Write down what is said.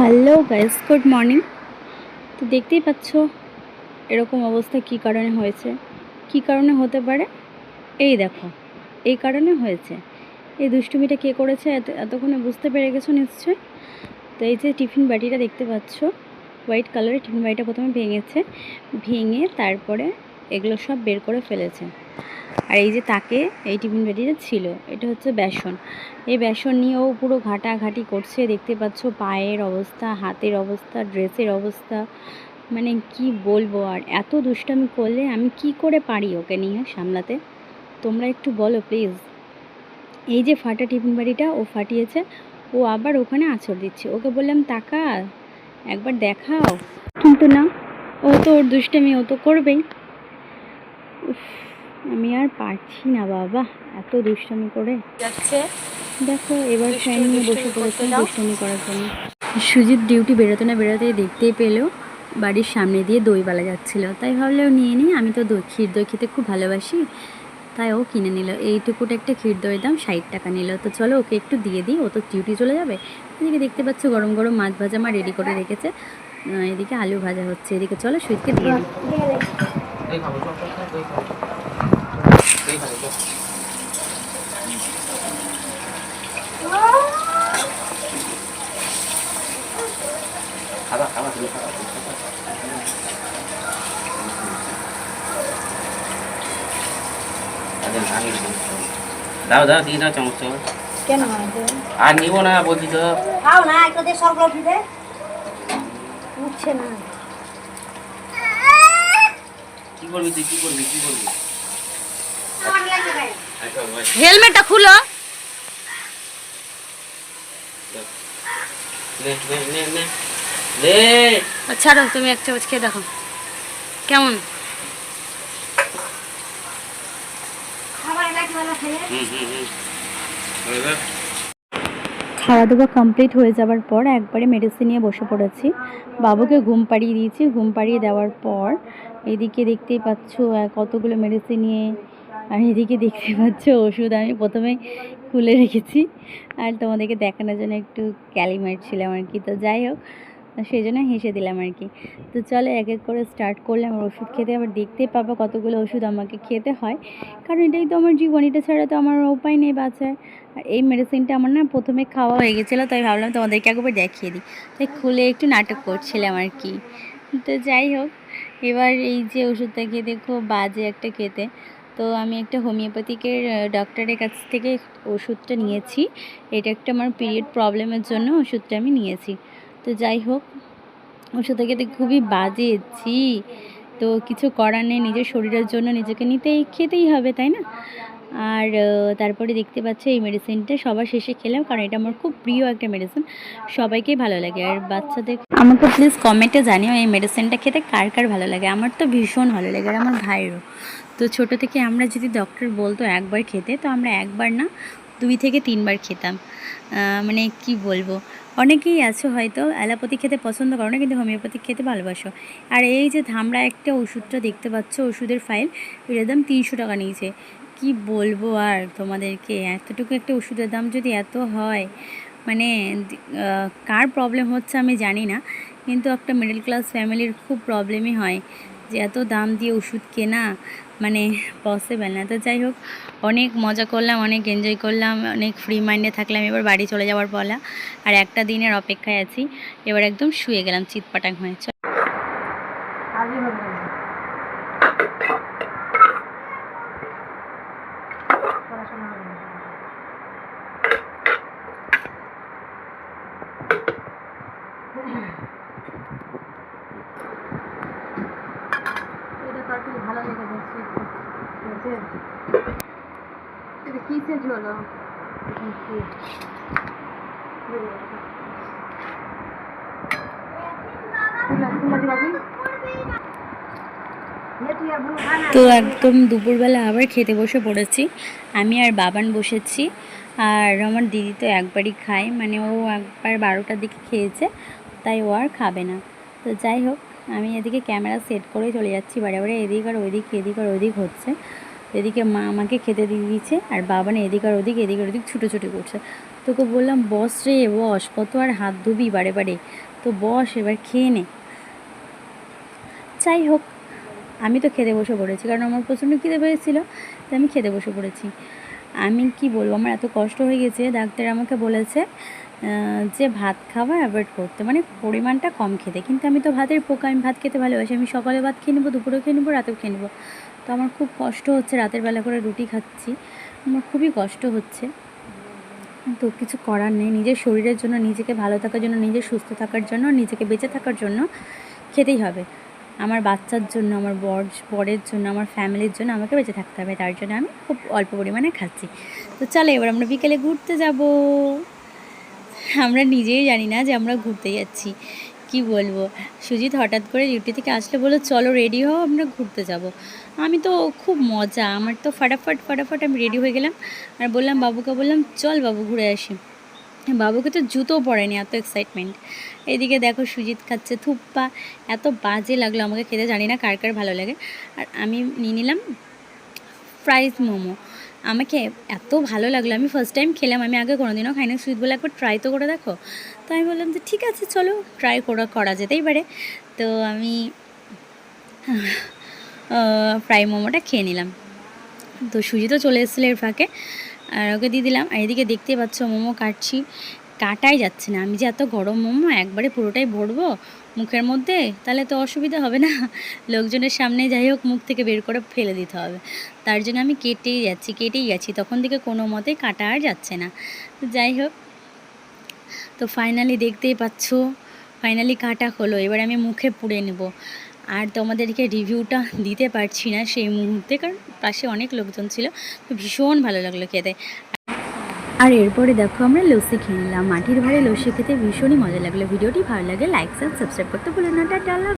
Hello guys good morning তো দেখতেই পাচ্ছ এরকম অবস্থা কী কারণে হয়েছে? কী কারণে হতে পারে? এই দেখো, এই কারণে হয়েছে। এই দুষ্টুমিটা কে করেছে? এত, এতক্ষণে বুঝতে পেরে গেছো নিশ্চয় তো এই যে টিফিন বাটিটা দেখতে পাচ্ছ, হোয়াইট কালারের টিফিন বাটিটা প্রথমে ভেঙেছে, ভেঙে তারপরে এগুলো সব বের করে ফেলেছে। আর এই যে তাকে এই টিফিন বাটিটা ছিল এটা হচ্ছে বেসন। এই বেসন নিয়েও পুরো ঘাটাঘাটি করছে দেখতে পাচ্ছ পায়ের অবস্থা হাতের অবস্থা ড্রেসের অবস্থা। মানে কি বলব আর এত দুষ্টামি করলে আমি কি করে পারি ওকে নিয়ে সামলাতে? তোমরা একটু বলো প্লিজ। এই যে ফাটা টিফিন বাড়িটা ও ফাটিয়েছে ও আবার ওখানে আছর দিচ্ছে। ওকে বললাম তাকা একবার দেখাও। কিন্তু না ও তো ওর দুষ্টামি ও তো করবেই। উফ, আমি আর পারছি না বাবা। এত দুষ্টামি করে। যাচ্ছে। দেখো এবার ফ্যান নিয়ে বসে পড়েছে। দুষ্টুমি করার জন্য। সুজিত ডিউটি বেরোতে না বেরোতে দেখতেই পেল বাড়ির সামনে দিয়ে দইবালা যাচ্ছিল। তাই ভাবলেও নিয়ে নিই আমি তো দই ক্ষীর দই খেতে খুব ভালোবাসি। তাই ও কিনে নিল। এইটুকুটা একটা ক্ষীর দইয়ের দাম ষাট টাকা নিল। তো চলো ওকে একটু দিয়ে দিই ও তো ডিউটি চলে যাবে। এদিকে দেখতে পাচ্ছ গরম গরম মাছ ভাজা মা রেডি করে রেখেছে। এদিকে আলু ভাজা হচ্ছে। এদিকে চলো সুইটকে দিয়ে দিই। দাও দাও দিয়ে দাও চামচ। কেন আর নিব না বলছি তো খাও না একটা দিয়ে উঠে উঠছে না কি করবি তুই, কি করবি কি করবি হেলমেটটা খুলো। ছাড়ো তুমি এক চামচ খেয়ে দেখো। কেমন? খাওয়া দাওয়া কমপ্লিট হয়ে যাওয়ার পর একবারে মেডিসিন নিয়ে বসে পড়েছি। বাবুকে ঘুম পাড়িয়ে দিয়েছি। ঘুম পাড়িয়ে দেওয়ার পর এদিকে দেখতেই পাচ্ছ কতগুলো মেডিসিন নিয়ে আর এদিকে দেখতে পাচ্ছ ওষুধ আমি প্রথমে খুলে রেখেছি। আর তোমাদেরকে দেখানোর জন্য একটু ক্যালি মারছিলাম আর কি। তো যাই হোক সেই জন্য হেসে দিলাম আর কি। তো চলো এক এক করে স্টার্ট করলাম আমার ওষুধ খেতে। আবার দেখতে পাবো কতগুলো ওষুধ আমাকে খেতে হয়। কারণ এটাই তো আমার জীবন, এটা ছাড়া তো আমার উপায় নেই বাঁচার। আর এই মেডিসিনটা আমার না প্রথমে খাওয়া হয়ে গেছিল, তাই ভাবলাম তোমাদেরকে একবার দেখিয়ে দিই। তাই খুলে একটু নাটক করছিলাম আর কি। তো যাই হোক, এবার এই যে ওষুধটা খেয়ে খুব বাজে একটা খেতে। তো আমি একটা হোমিওপ্যাথিকের ডক্টরের কাছ থেকে ওষুধটা নিয়েছি। এটা একটা আমার পিরিয়ড প্রবলেমের জন্য ওষুধটা আমি নিয়েছি। তো যাই হোক, ওষুধটা খেতে খুবই বাজেছি তো কিছু করার নেই, নিজের শরীরের জন্য নিজেকে নিতেই খেতেই হবে, তাই না? আর তারপরে দেখতে পাচ্ছ এই মেডিসিনটা সবার শেষে খেলাম, কারণ এটা আমার খুব প্রিয় একটা মেডিসিন সবাইকেই ভালো লাগে। আর বাচ্চাদের আমাকে প্লিজ কমেন্টে জানিও এই মেডিসিনটা খেতে কার কার ভালো লাগে। আমার তো ভীষণ ভালো লাগে। আর আমার ভাইয়েরও। তো ছোট থেকে আমরা যদি ডক্টর বলতো একবার খেতে, তো আমরা একবার না দুই থেকে তিনবার খেতাম। মানে কি বলব? অনেকেই আছো হয়তো অ্যালোপ্যাথি খেতে পছন্দ করো না, কিন্তু হোমিওপ্যাথি খেতে ভালোবাসো। আর এই যে ধামড়া একটা ওষুধটা দেখতে পাচ্ছ, ওষুধের ফাইল এটার দাম তিনশো টাকা নিয়েছে। কি বলব আর তোমাদেরকে? এতটুকু একটা ওষুধের দাম যদি এত হয় মানে কার প্রবলেম হচ্ছে আমি জানি না, কিন্তু একটা মিডল ক্লাস ফ্যামিলির খুব প্রবলেমই হয় যে এত দাম দিয়ে ওষুধ কেনা। মানে পসিবল না। তো যাই হোক, অনেক মজা করলাম, অনেক এনজয় করলাম, অনেক ফ্রি মাইন্ডে থাকলাম। এবার বাড়ি চলে যাওয়ার পলা। আর একটা দিনের অপেক্ষায় আছি। এবার একদম শুয়ে গেলাম চিৎপাটাং হয়ে চল আজই হবে না পড়াশোনা হবে না এটা তার খুব ভালো লেগে যাচ্ছে বুঝেছে এটা তো একদম দুপুরবেলা আবার খেতে বসে পড়েছি। আমি আর বাবান বসেছি। আর আমার দিদি তো একবারই খায়। মানে ও একবার বারোটার দিকে খেয়েছে, তাই ও আর খাবে না। তো যাই হোক, আমি এদিকে ক্যামেরা সেট করে চলে যাচ্ছি। বারে বারে এদিক আর ওইদিক এদিক আর ওইদিক হচ্ছে। এদিকে মা আমাকে খেতে দিয়ে দিচ্ছে আর বাবান এদিক আর ওদিক, এদিক আর ওদিক ছুটোছুটি করছে। তোকে বললাম, বস রে, বস, কত আর হাত ধুবি বারে বারে। তো বস, এবার খেয়ে নে। যাই হোক, আমি তো খেতে বসে পড়েছি, কারণ আমার প্রচণ্ড খিদে পেয়েছিলো তো আমি খেতে বসে পড়েছি। আমি কি বলব, আমার এত কষ্ট হয়ে গেছে, ডাক্তার আমাকে বলেছে যে ভাত খাওয়া অ্যাভয়েড করতে মানে পরিমাণটা কম খেতে। কিন্তু আমি তো ভাতের পোকা, আমি ভাত খেতে ভালোবাসি, আমি সকালে ভাত খেয়ে নেব, দুপুরেও খেয়ে নেব, রাতেও খেয়ে নেব। তো আমার খুব কষ্ট হচ্ছে, রাতের বেলা করে রুটি খাচ্ছি। আমার খুবই কষ্ট হচ্ছে। তো কিছু করার নেই, নিজের শরীরের জন্য, নিজেকে ভালো থাকার জন্য, নিজের সুস্থ থাকার জন্য, নিজেকে বেঁচে থাকার জন্য খেতেই হবে। আমার বাচ্চার জন্য, আমার বর, বরের জন্য, আমার ফ্যামিলির জন্য আমাকে বেঁচে থাকতে হবে। তার জন্য আমি খুব অল্প পরিমাণে খাচ্ছি। তো চলো এবার আমরা বিকেলে ঘুরতে যাব। আমরা নিজেই জানি না যে আমরা ঘুরতে যাচ্ছি। কি বলব? সুজিত হঠাৎ করে ডিউটি থেকে আসলে বলল, চলো রেডি হও, আমরা ঘুরতে যাব। আমি তো খুব মজা, আমার তো ফাটাফাট ফাটাফাট আমি রেডি হয়ে গেলাম। আর বললাম, বাবুকে বললাম, চল বাবু ঘুরে আসি। বাবুকে তো জুতো পরেনি, এত এক্সাইটমেন্ট এদিকে দেখো সুজিত খাচ্ছে থুপ্পা, এত বাজে লাগল আমাকে খেতে, জানি না কার কার ভালো লাগে। আর আমি নিয়ে নিলাম ফ্রাইজ মোমো। আমাকে এত ভালো লাগল। আমি ফার্স্ট টাইম খেলাম, আমি আগে কোনো কোনোদিনও খাইনি। সুইট বলে একবার ট্রাই তো করে দেখো। তো আমি বললাম যে, ঠিক আছে, চলো ট্রাই করা করা যেতেই পারে। তো আমি ফ্রাই মোমোটা খেয়ে নিলাম। তো সুজি তো চলে এসেছিল এর ফাঁকে। আর ওকে দিয়ে দিলাম। আর এদিকে দেখতে পাচ্ছ, মোমো কাটছি। কাটাই যাচ্ছে না। আমি যে এত গরম মোমো একবারে পুরোটাই ভরবো মুখের মধ্যে, তাহলে তো অসুবিধা হবে না। লোকজনের সামনে যাই হোক, মুখ থেকে বের করে ফেলে দিতে হবে। তার জন্য আমি কেটেই যাচ্ছি কেটেই যাচ্ছি। তখন থেকে কোনো মতেই কাটা আর যাচ্ছে না। যাই হোক, তো ফাইনালি দেখতেই পাচ্ছ ফাইনালি কাটা হলো। এবার আমি মুখে পুড়ে নেব। আর তোমাদেরকে রিভিউটা দিতে পারছি না সেই মুহূর্তে, কারণ পাশে অনেক লোকজন ছিল। তো ভীষণ ভালো লাগল খেতে। আর এরপরে দেখো আমরা লস্যি খেয়ে নিলাম। মাটির ভাড়ে লস্যি খেতে ভীষণই মজা লাগল। ভিডিওটি ভালো লাগে লাইক সাবস্ক্রাইব করতে ভুলো না। টাটা